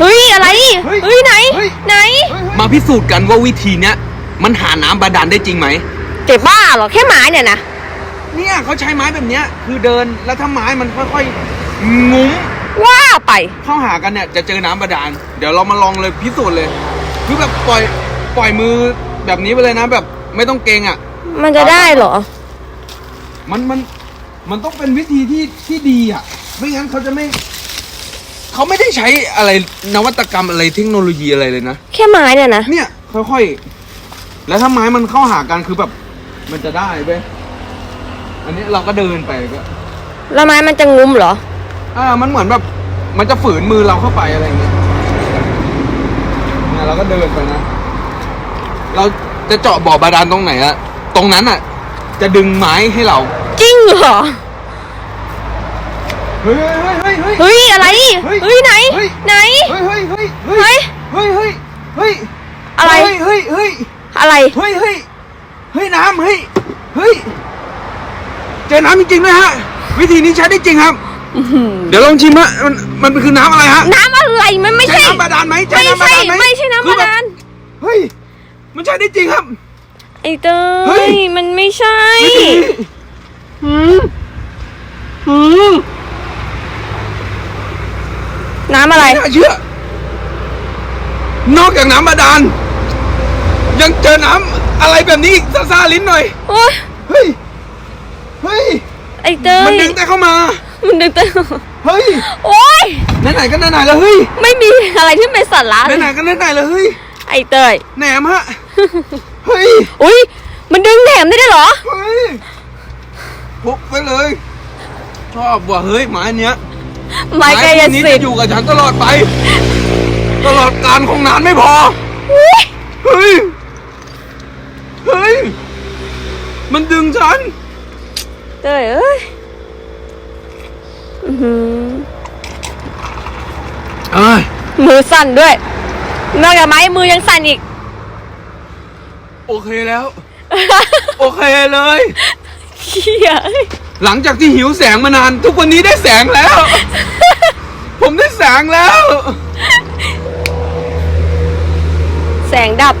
เฮ้ยอะไรเฮ้ยเฮ้ยไหนเฮ้ยไหน มาพิสูจน์กันว่าวิธีเนี้ยมันหาน้ำบาดาลได้จริงไหม เจ็บบ้าเหรอแค่ไม้เนี่ยนะเนี่ยเขาใช้ไม้แบบเนี้ยคือเดินแล้วถ้าไม้มันค่อยๆงุ้มว่าไป เข้าหากันเนี่ยจะเจอน้ำบาดาล เดี๋ยวเรามาลองเลยพิสูจน์เลย คือแบบปล่อยปล่อยมือแบบนี้ไปเลยนะแบบไม่ต้องเกรงอะ มันจะได้เหรอ มันมันมันต้องเป็นวิธีที่ที่ดีอะ ไม่งั้นเขาจะไม่ เขาไม่ได้ใช้อะไรนวัตกรรมอะไรเทคโนโลยีอะไรเลยนะ แค่ไม้เนี่ยนะ เนี่ยค่อยๆ แล้วถ้าไม้มันเข้าหากันคือแบบ มันจะได้เว้ยอันนี้เราก็เดินไปก็แล้วไม้มันจะงุ้มเหรอ อ่ามันเหมือนแบบมันจะฝืนมือเราเข้าไปอะไรอย่างเงี้ยเนี่ยเราก็เดินไปนะ เราจะเจาะบ่อบาดาลตรงไหนอะตรงนั้นอะจะดึงไม้ให้เรา จริงเหรอ เฮ้ยเฮ้ยเฮ้ยเฮ้ยเฮ้ยอะไร เฮ้ยเฮ้ยไหน เฮ้ย ไหน เฮ้ยเฮ้ยเฮ้ยเฮ้ยเฮ้ยเฮ้ยเฮ้ยอะไร เฮ้ยเฮ้ยเฮ้ยอะไร เฮ้ยเฮ้ยเฮ้ยน้ำเฮ้ยเฮ้ยเจอน้ำจริงๆนะฮะ วิธีนี้ใช้ได้จริงครับ เดี๋ยวลองชิมฮะมันมันคือน้ำอะไรฮะ น้ำอะไรมันไม่ใช่ใช่น้ำบาดาลไหมใช่ไม่น้ำบาใช่ดาลไหมไม่ใช่น้ำคืบาอแบบดาล เฮ้ย มันใช้ได้จริงครับ ไอ้เต้เฮ้ยยมันไม่ใช่ วิธีหืมหืม น้ำ อะไรไม่น่าเชื่อ นอกจากน้ำบาดาลยังเจอน้ำอะไรแบบนี้อีกซาซาลิ้นหน่อย โอ้ยเฮ้ย เฮ้ย ไอ้เต้มันยดึงแต่เข้ามา มันดึงเต้ยเฮ้ย โอ้ยไหนๆก็ไหนๆแล้วเฮ้ย ไม่มีอะไรที่เป็นสัตว์ละเลยไหนๆก็ไหนๆแล้วเฮ้ย ไอ้เต้ยแหนมฮะ เฮ้ย อุ้ยมันดึงแหนมได้ด้วยเหรอ เฮ้ยพกไปเลย ชอบว่ะเฮ้ยไม้เนี้ย ไม้กายพวนี้สิทจะธิ์อยู่กับฉันตลอดไป ตลอดการคงนานไม่พอ อุ๊ยเฮ้ย เฮ้ย มันดึงฉัน เต้ยเอ้ยอื้อหือเอ้ย มือสั่นด้วย นอกจากไม้มือยังสั่นอีก โอเคแล้ว โอเคเลย เขี้ย หลังจากที่หิวแสงมานาน ทุกวันนี้ได้แสงแล้ว ผมได้แสงแล้ว แสงดับ